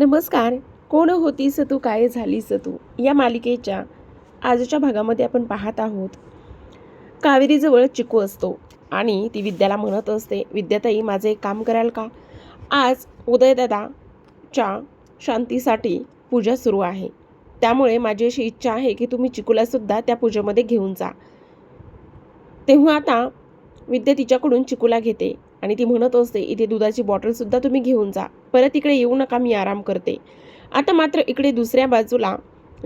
नमस्कार. कोण होतीस तू? काय झालीस तू? या मालिकेच्या आजच्या भागामध्ये आपण पाहत आहोत. कावेरीजवळ चिकू असतो आणि ती विद्याला म्हणत असते विद्याताई माझं एक काम कराल का? आज उदयदादाच्या शांतीसाठी पूजा सुरू आहे. त्यामुळे माझी अशी इच्छा आहे की तुम्ही चिकूलासुद्धा त्या पूजेमध्ये घेऊन जा. तेव्हा आता विद्या तिच्याकडून चिकूला घेते. आणि ती म्हणत असते इथे दुधाची बॉटलसुद्धा तुम्ही घेऊन जा. परत इकडे येऊ नका मी आराम करते. आता मात्र इकडे दुसऱ्या बाजूला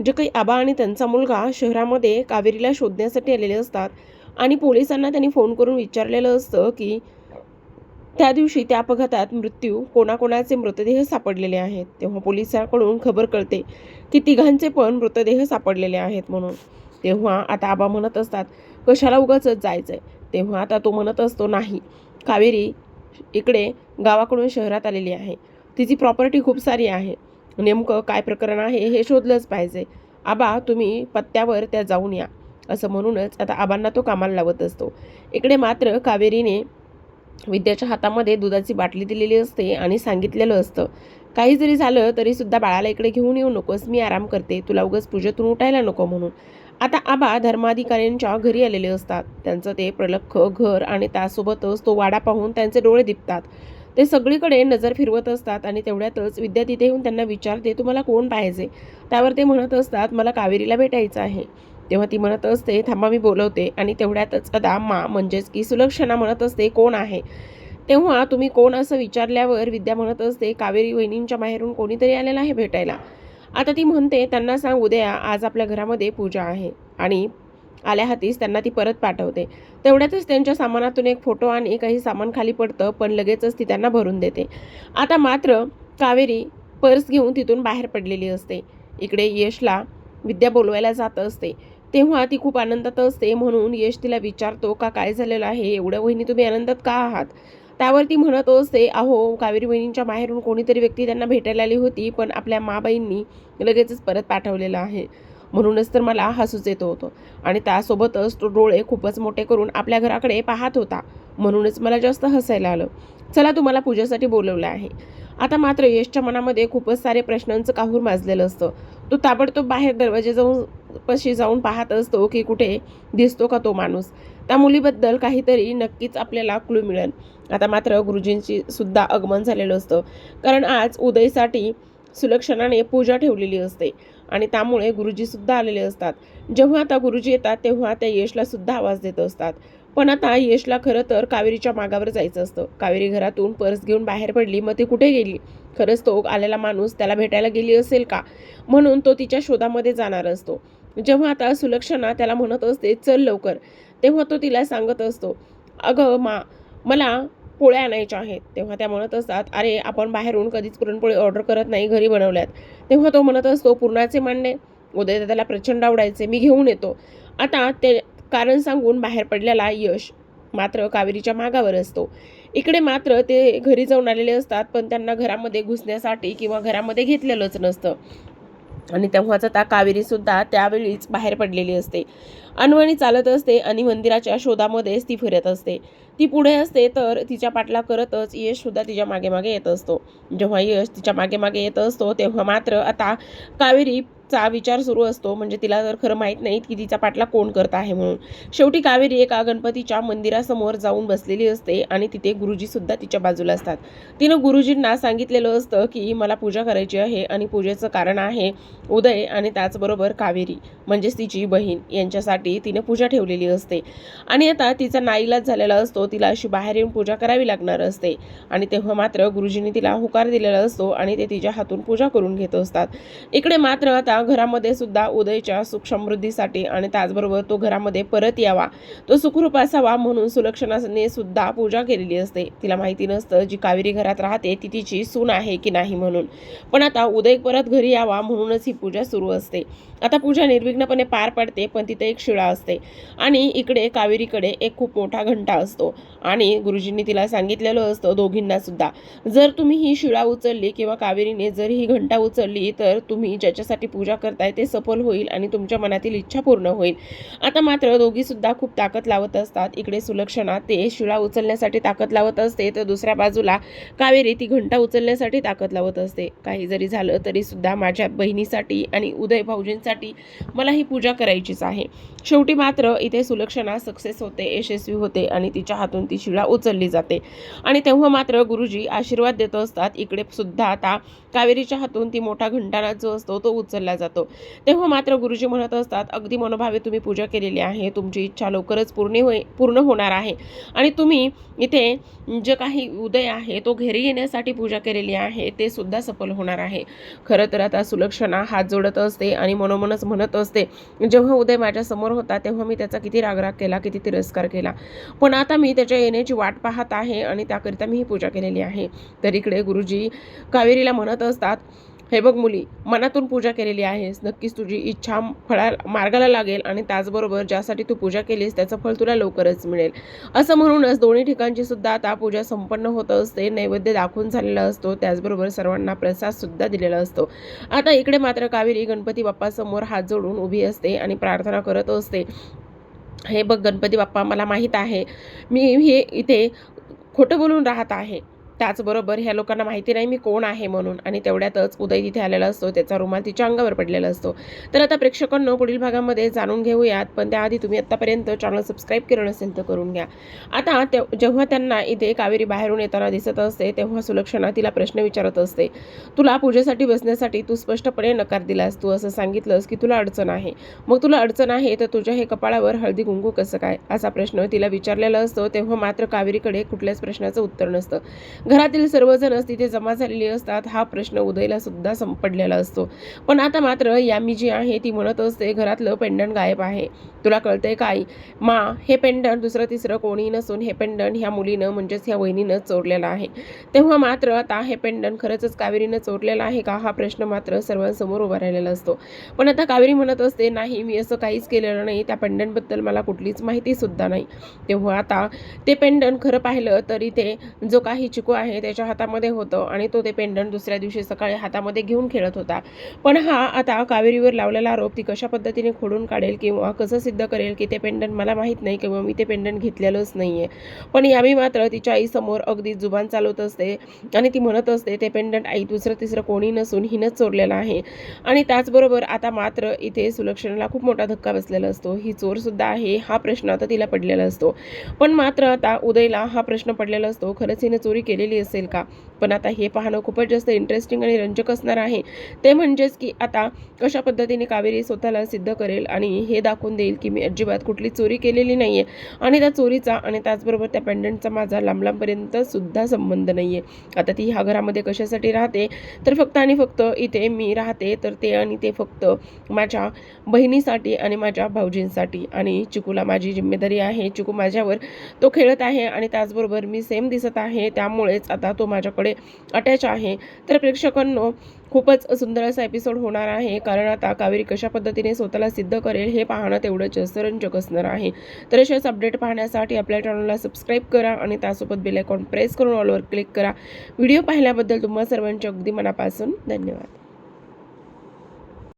जे काही आबा आणि त्यांचा मुलगा शहरामध्ये कावेरीला शोधण्यासाठी आलेले असतात आणि पोलिसांना त्यांनी फोन करून विचारलेलं असतं की त्या दिवशी त्या अपघातात मृत्यू कोणाकोणाचे मृतदेह सापडलेले आहेत? तेव्हा पोलिसांकडून खबर कळते की तिघांचे पण मृतदेह सापडलेले आहेत म्हणून. तेव्हा आता आबा म्हणत असतात कशाला उगाच जायचंय? तेव्हा आता तो म्हणत असतो नाही कावेरी इकडे गावाकडून शहरात आलेली आहे. तिची प्रॉपर्टी खूप सारी आहे. नेमकं काय प्रकरण आहे हे शोधलंच पाहिजे. आबा तुम्ही पत्त्यावर त्या जाऊन या. असं म्हणूनच आता आबांना तो कामाला लावत असतो. इकडे मात्र कावेरीने विद्याच्या हातामध्ये दुधाची बाटली दिलेली असते आणि सांगितलेलं असतं. काही जरी झालं तरीसुद्धा बाळाला इकडे घेऊन येऊ नकोस. मी आराम करते. तुला उगाच पूजेतून उठायला नको म्हणून. आता आबा धर्माधिकाऱ्यांच्या घरी आलेले असतात. त्यांचं ते प्रलक्ष घर आणि त्यासोबतच तो वाडा पाहून त्यांचे डोळे दिपतात. ते सगळीकडे नजर फिरवत असतात आणि तेवढ्यातच विद्या तिथे येऊन त्यांना विचारते तुम्हाला कोण पाहिजे? त्यावर ते म्हणत असतात मला कावेरीला भेटायचं आहे. तेव्हा ती म्हणत असते थांबा मी बोलवते. आणि तेवढ्यातच आता मा म्हणजेच की सुलक्षणा म्हणत असते कोण आहे? तेव्हा तुम्ही कोण असं विचारल्यावर विद्या म्हणत असते कावेरी वहिनींच्या माहेरून कोणीतरी आलेला आहे भेटायला. आता ती म्हणते त्यांना सांग उद्या आज आपल्या घरामध्ये पूजा आहे. आणि आल्या हातीस त्यांना ती परत पाठवते. तेवढ्यातच त्यांच्या सामानातून एक फोटो आणि काही सामान खाली पडतं पण लगेचच ती त्यांना भरून देते. आता मात्र कावेरी पर्स घेऊन तिथून बाहेर पडलेली असते. इकडे यशला विद्या बोलवायला जात असते. तेव्हा ती खूप आनंदात असते म्हणून यश तिला विचारतो का काय झालेलं आहे? एवढ्या वहिनी तुम्ही आनंदात का आहात? त्यावर ती म्हणत असते अहो कावेरी बहिणींच्या बाहेरून कोणीतरी व्यक्ती त्यांना भेटायला आली होती पण आपल्या माबाईंनी लगेचच परत पाठवलेलं आहे. म्हणूनच तर मला हसूच येत होतं. आणि त्यासोबतच तो डोळे खूपच मोठे करून आपल्या घराकडे पाहत होता. म्हणूनच मला जास्त हसायला आलं. चला तुम्हाला पूजेसाठी बोलवलं आहे. आता मात्र यशच्या मनामध्ये खूपच सारे प्रश्नांचं काहूर माजलेलं असतं. तो ताबडतोब बाहेर दरवाजे जाऊन पशी जाऊन पाहत असतो की कुठे दिसतो का तो माणूस. त्या मुलीबद्दल काहीतरी नक्कीच आपल्याला क्लू मिळेल. आता मात्र गुरुजींची सुद्धा आगमन झालेलं असतं. कारण आज उदयसाठी सुलक्षणाने पूजा ठेवलेली असते. आणि त्यामुळे गुरुजीसुद्धा आलेले असतात. जेव्हा आता गुरुजी येतात तेव्हा त्या यशला सुद्धा आवाज देत असतात. पण आता यशला खरं तर कावेरीच्या मागावर जायचं असतं. कावेरी घरातून पर्स घेऊन बाहेर पडली मग ती कुठे गेली? खरंच तो आलेला माणूस त्याला भेटायला गेली असेल का? म्हणून तो तिच्या शोधामध्ये जाणार असतो. जेव्हा आता सुलक्षणा त्याला म्हणत असते चल लवकर. तेव्हा तो तिला सांगत असतो अगं मा मला पोळ्या आणायच्या आहेत. तेव्हा त्या म्हणत असतात अरे आपण बाहेरून कधीच पुरणपोळी ऑर्डर करत नाही घरी बनवल्यात. तेव्हा तो म्हणत असतो पुरणाचे मांडे. उदय त्याला प्रचंड आवडायचे मी घेऊन येतो. आता ते कारण सांगून बाहेर पडलेला यश मात्र कावेरीच्या मागावर असतो. इकडे मात्र ते घरी जाऊन आलेले असतात पण त्यांना घरामध्ये घुसण्यासाठी किंवा घरामध्ये घेतलेलंच नसतं. आणि तेव्हाच आता कावेरीसुद्धा त्यावेळीच बाहेर पडलेली असते. अनवणी चालत असते आणि मंदिराच्या शोधामध्येच ती फिरत असते. ती पुढे असते तर तिच्या पाठला करतच यश सुद्धा तिच्यामागे मागे येत असतो. जेव्हा यश तिच्यामागे मागे येत असतो तेव्हा मात्र आता कावेरी चा विचार सुरू असतो. म्हणजे तिला जर खरं माहीत नाही की तिचा पाठला कोण करत आहे म्हणून. शेवटी कावेरी एका गणपतीच्या मंदिरासमोर जाऊन बसलेली असते आणि तिथे गुरुजी सुद्धा तिच्या बाजूला असतात. तिनं गुरुजींना सांगितलेलं असतं की मला पूजा करायची आहे आणि पूजेचं कारण आहे उदय आणि त्याचबरोबर कावेरी म्हणजेच तिची बहीण. यांच्यासाठी तिने पूजा ठेवलेली असते. आणि आता तिचा नाईलाज झालेला असतो. तिला अशी बाहेर येऊन पूजा करावी लागणार असते. आणि तेव्हा मात्र गुरुजींनी तिला होकार दिलेला असतो आणि ते तिच्या हातून पूजा करून घेत असतात. इकडे मात्र आता घरामध्ये सुद्धा उदयच्या सुख समृद्धीसाठी आणि त्याचबरोबर तो घरामध्ये परत यावा तो सुखरूप असावा म्हणून सुलक्षणाने सुद्धा पूजा केलेली असते. तिला माहिती नसतं जी कावेरी घरात राहते ती तिची सून आहे की नाही म्हणून. पण आता उदय परत घरी यावा म्हणूनच ही पूजा सुरू असते. आता पूजा निर्विघ्नपणे पार पडते पण तिथे एक शिळा असते आणि इकडे कावेरीकडे एक खूप मोठा घंटा असतो आणि गुरुजींनी तिला सांगितलेलं असतं दोघींना सुद्धा जर तुम्ही ही शिळा उचलली किंवा कावेरीने जर ही घंटा उचलली तर तुम्ही ज्याच्यासाठी पूजा पूजा करताय ते सफल होईल आणि तुमच्या मनातील इच्छा पूर्ण होईल. आता मात्र दोघीसुद्धा खूप ताकद लावत असतात. इकडे सुलक्षणा ते शिळा उचलण्यासाठी ताकद लावत असते. तर दुसऱ्या बाजूला कावेरी ती घंटा उचलण्यासाठी ताकद लावत असते. काही जरी झालं तरी सुद्धा माझ्या बहिणीसाठी आणि उदय भाऊजींसाठी मला ही पूजा करायचीच आहे. शेवटी मात्र इथे सुलक्षणा सक्सेस होते यशस्वी होते आणि तिच्या हातून ती शिळा उचलली जाते. आणि तेव्हा मात्र गुरुजी आशीर्वाद देत असतात. इकडे सुद्धा आता कावेरीच्या हातून ती मोठा घंटाना जो असतो तो उचलला जातो. तेव्हा मात्र गुरुजी म्हणत असतात अगदी मनोभावे तुम्ही पूजा केलेली आहे. तुमची इच्छा लवकरच पूर्ण होई पूर्ण होणार आहे. आणि तुम्ही इथे जे काही उदय आहे तो घरी येण्यासाठी पूजा केलेली आहे ते सुद्धा सफल होणार आहे. खरं तर आता सुलक्षणा हात जोडत असते आणि मनोमनच म्हणत असते जेव्हा उदय माझ्यासमोर होता तेव्हा मी त्याचा किती रागराग केला किती तिरस्कार केला. पण आता मी त्याच्या येण्याची वाट पाहत आहे आणि त्याकरिता मी ही पूजा केलेली आहे. तर इकडे गुरुजी कावेरीला म्हणत असतात हे बघ मुली मनातून पूजा केलेली आहेस. नक्कीच तुझी इच्छा फळा मार्गाला लागेल आणि त्याचबरोबर ज्यासाठी तू पूजा केलीस त्याचं फळ तुला लवकरच मिळेल. असं म्हणूनच दोन्ही ठिकाणची सुद्धा आता पूजा संपन्न होत असते नैवेद्य दाखवून झालेला असतो त्याचबरोबर सर्वांना प्रसाद सुद्धा दिलेला असतो. आता इकडे मात्र कावेरी गणपती बाप्पासमोर हात जोडून उभी असते आणि प्रार्थना करत असते. हे बघ गणपती बाप्पा मला माहीत आहे. मी हे इथे खोटं बोलून राहत आहे. त्याचबरोबर ह्या लोकांना माहिती नाही मी कोण आहे म्हणून. आणि तेवढ्यातच उदय तिथे आलेला असतो. त्याचा रुमाल तिच्या अंगावर पडलेला असतो. तर आता प्रेक्षकांनो पुढील भागामध्ये जाणून घेऊयात. पण त्याआधी तुम्ही आत्तापर्यंत चॅनल सबस्क्राईब केलं नसेल तर करून घ्या. आता ते जेव्हा त्यांना इथे कावेरी बाहेरून येताना दिसत असते तेव्हा सुलक्षणा तिला प्रश्न विचारत असते तुला पूजेसाठी बसण्यासाठी तू स्पष्टपणे नकार दिलास. तू असं सांगितलंस की तुला अडचण आहे. मग तुला अडचण आहे तर तुझ्या हे कपाळावर हळदी गुंगू कसं काय? असा प्रश्न तिला विचारलेला असतो. तेव्हा मात्र कावेरीकडे कुठल्याच प्रश्नाचं उत्तर नसतं. घरातील सर्वजणच तिथे जमा झालेली असतात. हा प्रश्न उदयला सुद्धा संपडलेला असतो. पण आता मात्र यामी जी आहे ती म्हणत असते घरातलं पेंडंट गायब आहे. तुला कळतंय काय? मा हे पेंडंट दुसरं तिसरं कोणी नसून हे पेंडंट ह्या मुलीनं म्हणजेच ह्या वहिनीनं चोरलेलं आहे. तेव्हा मात्र आता हे पेंडंट खरंच कावेरीनं चोरलेला आहे का? हा प्रश्न मात्र सर्वांसमोर उभा राहिलेला असतो. पण आता कावेरी म्हणत असते नाही मी असं काहीच केलेलं नाही. त्या पेंडंटबद्दल मला कुठलीच माहिती सुद्धा नाही. तेव्हा आता ते पेंडंट खरं पाहिलं तरी ते जो काही चिकू आहे त्याच्या हातामध्ये होतं आणि तो ते पेंडंट दुसऱ्या दिवशी सकाळी हातामध्ये घेऊन खेळत होता. पण हा आता कावेरीवर लावलेला आरोप ती कशा पद्धतीने खोडून काढेल किंवा कसं सिद्ध करेल की ते पेंडंट मला माहीत नाही किंवा मी ते पेंडंट घेतलेलंच नाही आहे पण यावी मात्र तिच्या आईसमोर अगदी जुबान चालवत असते आणि ती म्हणत असते ते पेंडंट आई दुसरं तिसरं कोणी नसून हिनंच चोरलेलं आहे. आणि त्याचबरोबर आता मात्र इथे सुलक्षणाला खूप मोठा धक्का बसलेला असतो. ही चोरसुद्धा आहे हा प्रश्न आता तिला पडलेला असतो. पण मात्र आता उदयला हा प्रश्न पडलेला असतो. खरंच हिने चोरी केली केलेली असेल का? पण आता हे पाहणं खूपच जास्त इंटरेस्टिंग आणि रंजक असणार आहे. ते म्हणजेच की आता कशा पद्धतीने कावेरी स्वतःला सिद्ध करेल आणि हे दाखवून देईल की मी अजिबात कुठली चोरी केलेली नाही आहे आणि त्या चोरीचा आणि त्याचबरोबर त्या पेंडंटचा माझा लांबलांबपर्यंत सुद्धा संबंध नाही आहे आता ती ह्या घरामध्ये कशासाठी राहते? तर फक्त आणि फक्त इथे मी राहते तर ते आणि ते फक्त माझ्या बहिणीसाठी आणि माझ्या भाऊजींसाठी. आणि चिकूला माझी जिम्मेदारी आहे. चिकू माझ्यावर तो खेळत आहे आणि त्याचबरोबर मी सेम दिसत आहे. त्यामुळे त्यामुळेच आता तो माझ्याकडे अटॅच आहे. तर प्रेक्षकांनो खूपच सुंदर असा एपिसोड होणार आहे. कारण आता कावेरी कशा पद्धतीने स्वतःला सिद्ध करेल हे पाहणं तेवढं जास्त रंजक असणार आहे. तर अशाच अपडेट पाहण्यासाठी आपल्या चॅनलला सबस्क्राईब करा आणि त्यासोबत बेल आयकॉन प्रेस करून ऑलवर क्लिक करा. व्हिडिओ पाहिल्याबद्दल तुम्हा सर्वांचे अगदी मनापासून धन्यवाद.